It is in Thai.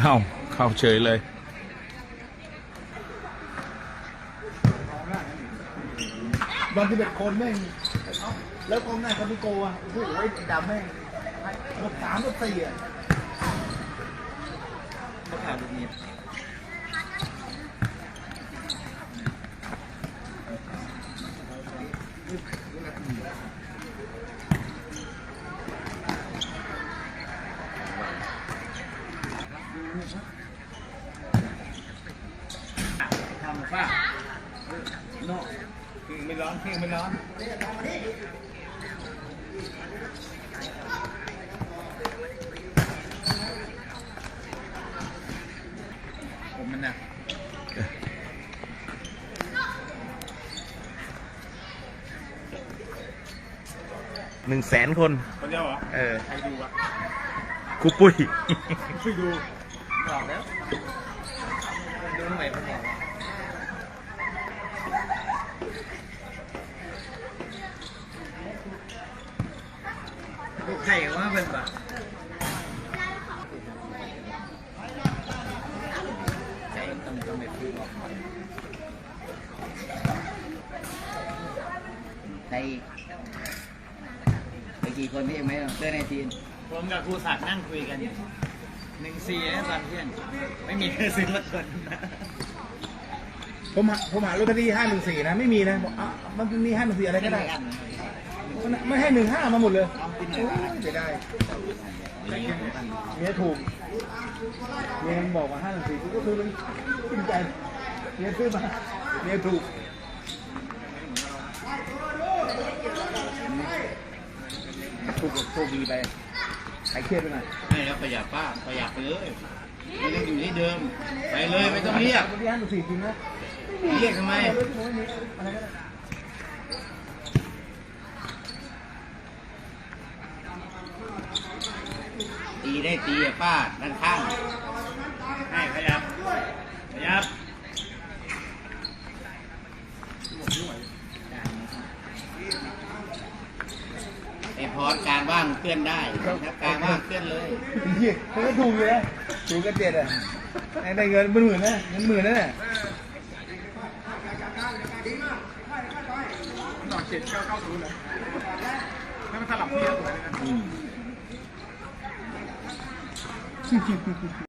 เอาเข้าเฉยเลย บางทีเป็นคนแม่งแล้วกองหน้าคาปิโกอะโอ้โหไอ้ดำแม่งหกสามกับสี่อะเขาข่าวดูนี้ ทำป่ะเนาะเพลงไม่ร้อนเพลงไม่ร้อนผมมันนะหนึ่งแสนคน คนเดียวเหรอ เออ ใครดูอะครูปุ้ย ไปดู บอกแล้วดูใหม่พอบอกลูกไข่ว่าเป็นแบบใจต้องต้องแบบพูดออกใครอีกไปกี่คนพี่เองไหมเล่นในทีมผมกับครูศักดิ์นั่งคุยกัน หนึ่งสี่นะตอนเที่ยงไม่มีใครซื้อละคนนะผมหาผมหาลอตเตอรี่ห้าหนึ่งสี่นะ ไม่มีนะบอกอะมันมีห้าหนึ่งสี่อะไรก็ได้มันไม่ให้หนึ่งห้ามาหมดเลยโอ้ยเสียดายเมียถูกเมียบอกว่าห้าหนึ่งสี่กูก็ซื้อเลยขึ้นใจเมียซื้อมาเมียถูกถูกโชคดีไป หายเครียดไปหน่อยให้แล้วประหยัดป้าประหยัดไปเลยไม่ต้องอยู่ที่เดิม ไปเลยไม่ต้องเรียกลอตเตอรี่ห้าหนึ่งสี่จริงนะเรียกทำไมอะไรก็ได้ตีได้ตีอะป้าด้านข้างให้ขยับขยับ ไอพอดการว่างเคลื่อนได้ถ้าการว่างเคลื่อนเลยเฮียเขาก็ถูกอยู่นะถูกกันเจ็ดอะได้เงินเป็นหมื่นนะเงินหมื่นนั่นแหละหนอดเจ็ดเก้าเก้าศูนย์เลยให้มันสลับที่สวยเลยนะ